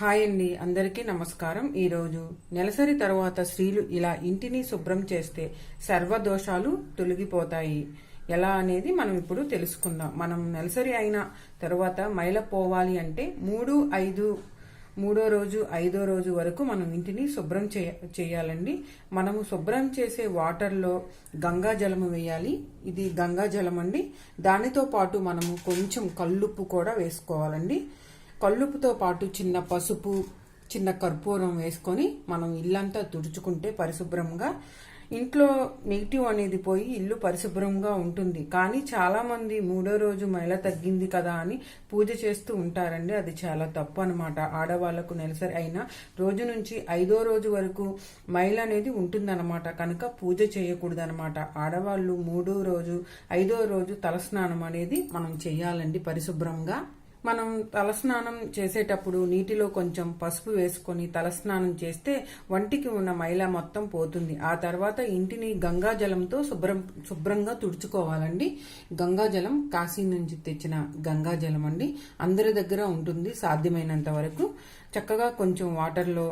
Hi అండి అందరికీ నమస్కారం. ఈరోజు నెలసరి తరువాత స్త్రీలు ఇలా ఇంటిని శుభ్రం చేస్తే సర్వదోషాలు తొలగిపోతాయి. ఎలా అనేది మనం ఇప్పుడు తెలుసుకుందాం. మనం నెలసరి అయిన తరువాత మైల పోవాలి అంటే మూడు ఐదు మూడో రోజు ఐదో రోజు వరకు మనం ఇంటిని శుభ్రం చేయాలండి. మనము శుభ్రం చేసే వాటర్లో గంగా జలము వేయాలి. ఇది గంగా జలం అండి దానితో పాటు మనము కొంచెం కల్లుప్పు కూడా వేసుకోవాలండి. కల్లుపుతో పాటు చిన్న పసుపు చిన్న కర్పూరం వేసుకొని మనం ఇల్లంతా తుడుచుకుంటే పరిశుభ్రంగా ఇంట్లో నెగిటివ్ అనేది పోయి ఇల్లు పరిశుభ్రంగా ఉంటుంది. కానీ చాలామంది మూడో రోజు మైల తగ్గింది కదా అని పూజ చేస్తూ ఉంటారండి. అది చాలా తప్పు అనమాట ఆడవాళ్ళకు నెలసరి అయినా రోజు నుంచి ఐదో రోజు వరకు మైల అనేది ఉంటుందన్నమాట. కనుక పూజ చేయకూడదనమాట ఆడవాళ్ళు మూడో రోజు ఐదో రోజు తలస్నానం అనేది మనం చేయాలండి పరిశుభ్రంగా. మనం తలస్నానం చేసేటప్పుడు నీటిలో కొంచెం పసుపు వేసుకొని తలస్నానం చేస్తే వంటికి ఉన్న మైల మొత్తం పోతుంది. ఆ తర్వాత ఇంటిని గంగా జలంతో శుభ్రం శుభ్రంగా తుడుచుకోవాలండి. గంగా జలం కాశీ నుంచి తెచ్చిన గంగా జలం అండి. అందరి దగ్గర ఉంటుంది సాధ్యమైనంత వరకు. చక్కగా కొంచెం వాటర్లో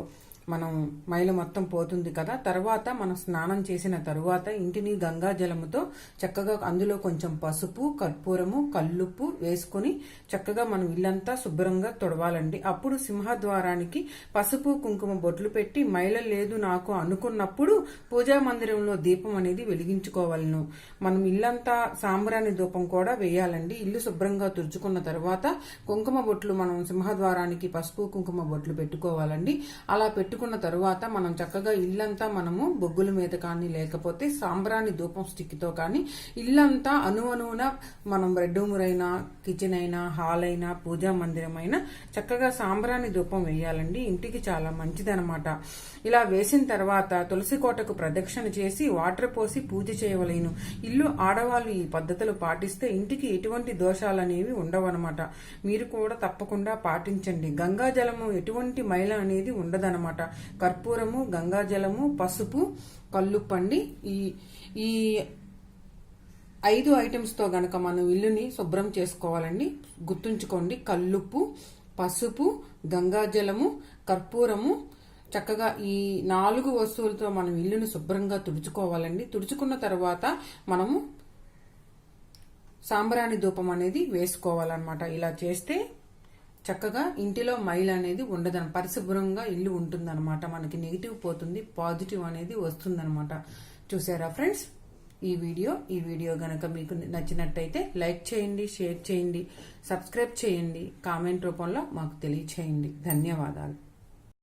మనం మైల మొత్తం పోతుంది కదా తర్వాత మనం స్నానం చేసిన తరువాత ఇంటిని గంగా జలముతో చక్కగా అందులో కొంచెం పసుపు కర్పూరము కల్లుప్పు వేసుకొని చక్కగా మనం ఇల్లంతా శుభ్రంగా తొడవాలండి. అప్పుడు సింహద్వారానికి పసుపు కుంకుమ బొట్లు పెట్టి మైల లేదు నాకు అనుకున్నప్పుడు పూజా మందిరంలో దీపం అనేది వెలిగించుకోవాలను. మనం ఇల్లంతా సాంబ్రాణి దూపం కూడా వేయాలండి. ఇల్లు శుభ్రంగా తుడుచుకున్న తర్వాత కుంకుమ బొట్లు మనం సింహద్వారానికి పసుపు కుంకుమ బొట్లు పెట్టుకోవాలండి. అలా పెట్టు పెట్టుకున్న తరువాత మనం చక్కగా ఇల్లంతా మనము బొగ్గుల మీద కానీ లేకపోతే సాంబ్రాణి ధూపం స్టిక్తో కానీ ఇల్లంతా అనువనువున మనం బెడ్రూమ్ అయినా కిచెన్ అయినా హాల్ అయినా పూజా మందిరం అయినా చక్కగా సాంబ్రాణి ధూపం వేయాలండి. ఇంటికి చాలా మంచిదనమాట ఇలా వేసిన తర్వాత తులసి కోటకు ప్రదక్షిణ చేసి వాటర్ పోసి పూజ చేయవలేను. ఇల్లు ఆడవాళ్ళు ఈ పద్ధతులు పాటిస్తే ఇంటికి ఎటువంటి దోషాలు అనేవి ఉండవన్నమాట. మీరు కూడా తప్పకుండా పాటించండి. గంగా జలము ఎటువంటి మైల అనేది ఉండదనమాట కర్పూరము గంగాజలము పసుపు కల్లుప్పండి. ఈ ఈ ఐదు ఐటమ్స్తో గనక మనం ఇల్లుని శుభ్రం చేసుకోవాలండి. గుర్తుంచుకోండి కల్లుప్పు పసుపు గంగాజలము కర్పూరము. చక్కగా ఈ నాలుగు వస్తువులతో మనం ఇల్లుని శుభ్రంగా తుడుచుకోవాలండి. తుడుచుకున్న తర్వాత మనము సాంబ్రాణి ధూపం అనేది వేసుకోవాలన్నమాట. ఇలా చేస్తే చక్కగా ఇంటిలో మైల్ అనేది ఉండదని పరిశుభ్రంగా ఇల్లు ఉంటుందన్నమాట మనకి నెగిటివ్ పోతుంది పాజిటివ్ అనేది వస్తుందన్నమాట చూసారా ఫ్రెండ్స్? ఈ వీడియో ఈ వీడియో గనక మీకు నచ్చినట్టయితే లైక్ చేయండి షేర్ చేయండి సబ్స్క్రైబ్ చేయండి కామెంట్ రూపంలో మాకు తెలియచేయండి. ధన్యవాదాలు.